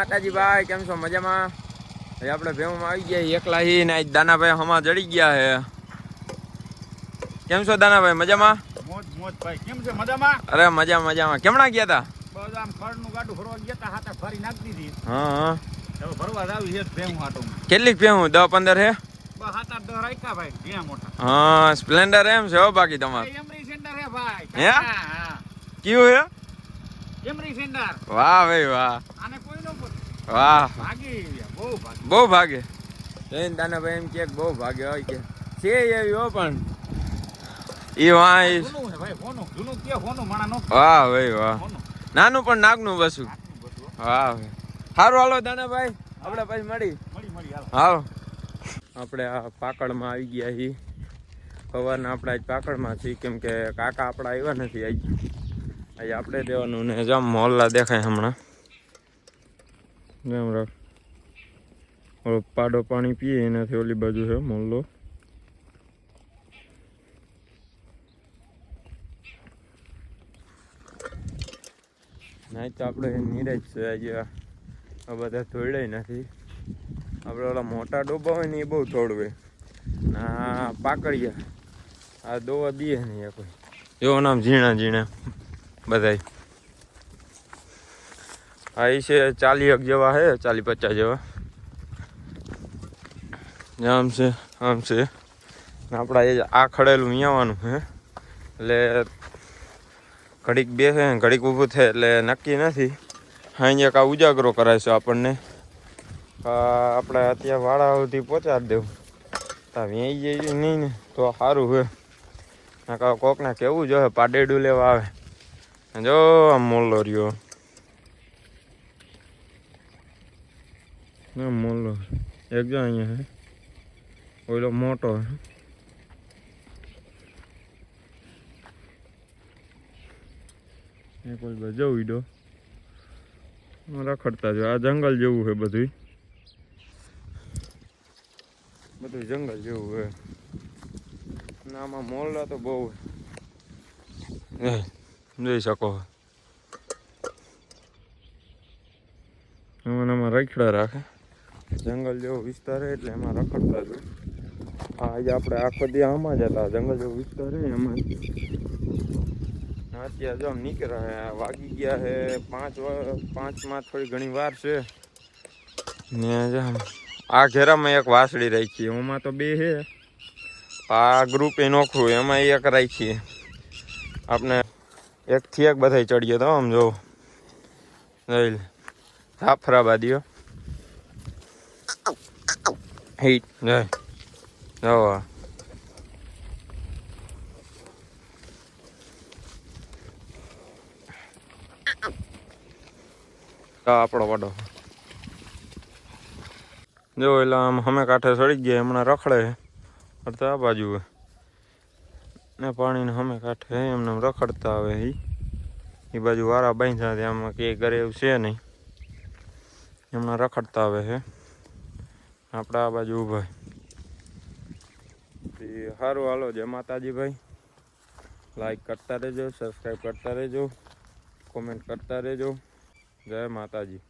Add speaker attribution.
Speaker 1: માતાજી ભાઈ કેમ છો? મજામાં? હવે આપણે ભેવામાં આવી ગયા એકલા હી ને આજ દાનાભાઈ હમા જડી ગયા હે કેમ છો દાનાભાઈ મજામાં?
Speaker 2: મોજ મોજ ભાઈ. કેમ છે? મજામાં?
Speaker 1: અરે મજા મજામાં. કેમણા ગયા તા?
Speaker 2: બસ આમ ખડનું ગાડું ફરવા ગયા તા હાથે ફરી નાખી દીધી.
Speaker 1: હા હા.
Speaker 2: હવે ફરવા આવી છે ભેમ હાટું
Speaker 1: કેટલીક ભેવું દસ પંદર હે
Speaker 2: હાથ આઠ દસ રાખ્યા ભાઈ જ્યાં મોટા.
Speaker 1: હા સ્પ્લેન્ડર એમ છે હો બાકી તમારે.
Speaker 2: એમરી સેન્ટર હે ભાઈ.
Speaker 1: હે?
Speaker 2: હા, હા.
Speaker 1: કયું હે
Speaker 2: એમરી સેન્ટર
Speaker 1: વાહ ભાઈ વાહ. વાહ.
Speaker 2: બહુ ભાગી.
Speaker 1: બહુ ભાગે. જઈને દાનાભાઈ એમ કે બહુ ભાગે હોય કે. છે એવી હો પણ.
Speaker 2: એ ભાઈ નો
Speaker 1: વાહ ભાઈ વાહ. નાનું પણ નાગનું બસું. વાહ ભાઈ. સારું હાલો દાનાભાઈ આપણે પછી મળી.
Speaker 2: હાલો.
Speaker 1: હાલો. આપણે આ પાકડમાં આવી ગયા છીએ સવારના આપણે આજ પાકડમાં છીએ કેમ કે કાકા આપણા આવ્યા નથી આજ આજે આપણે દેવાનું ને જમ મોહલ્લા દેખાય હમણાં. રાખ. ઓલો પાડો પાણી પીએ, એનાથી ઓલી બાજુ છે, મોલ્લો. નહીં તો આપણે નીરજ છે, આજે આ બધા ધોઈડાય નથી આપણે ઓલા મોટા ડોબા હોય ને એ બહુ તોડવે. ના પાકડિયા. આ દોવા દે નહીં આ કોઈ. એવો નામ ઝીણા ઝીણા બધાય. આ છે ચાલી એક જેવા છે ચાલી પચાસ જેવા. આમ છે આમ છે. આપણા એ આ ખડેલું અહીંયાવાનું છે એટલે ઘડીક બેસે ઘડીક ઊભું થાય એટલે નક્કી નથી. અહીંયા આ ઉજાગરો કરાય છે આપણને. આપણે અત્યારે વાળા સુધી પહોંચાડી દેવું. તો વેઈ જઈએ નહીં ને, તો સારું નકા કોકને કેવું જો પાડેડું લેવા આવે. જો, આમ મોલ્લો રહ્યો. ના મોલો. એક જો અહીંયા હે. ઓલો મોટો હે. એક બાજુ જવું ઈડો. રખડતા જો આ જંગલ જેવું છે બધું બધું જંગલ જેવું છે અને આમાં મોરલા તો બહુ જોઈ શકો આમાં રખડા રાખે. જંગલ જેવો વિસ્તાર એટલે એમાં રખડતા જ હા આજે આપણે આખો દી આમાં જ હતા. જંગલ જેવો વિસ્તાર છે એમાં. અત્યારે જો નીકળ્યા હે વાગી ગયા છે પાંચ પાંચમાં થોડી ઘણી વાર છે. ને આ ઘેરામાં એક વાસળી રાખી. એમાં તો બે છે. આ ગ્રુપ એ નોખું, એમાં એક રાખીએ આપણે એકથી એક બધા ચડીએ તો આમ જો. જાફરાબાદીઓ. Heat Yeah. No. આ આપણો વડો. જો એટલે આમ હમે કાંઠે સડી ગયા હમણાં રખડે. અડધા આ બાજુ ને પાણીને હમે કાંઠે એમને એમ રખડતા આવે એ એ બાજુ વારા બાંધ્યા આમાં કે ઘરે એવું છે નહીં. એમના રખડતા આવે છે. આપણે આ બાજુ ભાઈ સારું હાલો જય માતાજી ભાઈ લાઈક કરતા રહેજો સબસ્ક્રાઈબ કરતા રહેજો કોમેન્ટ કરતા રહેજો. જય માતાજી.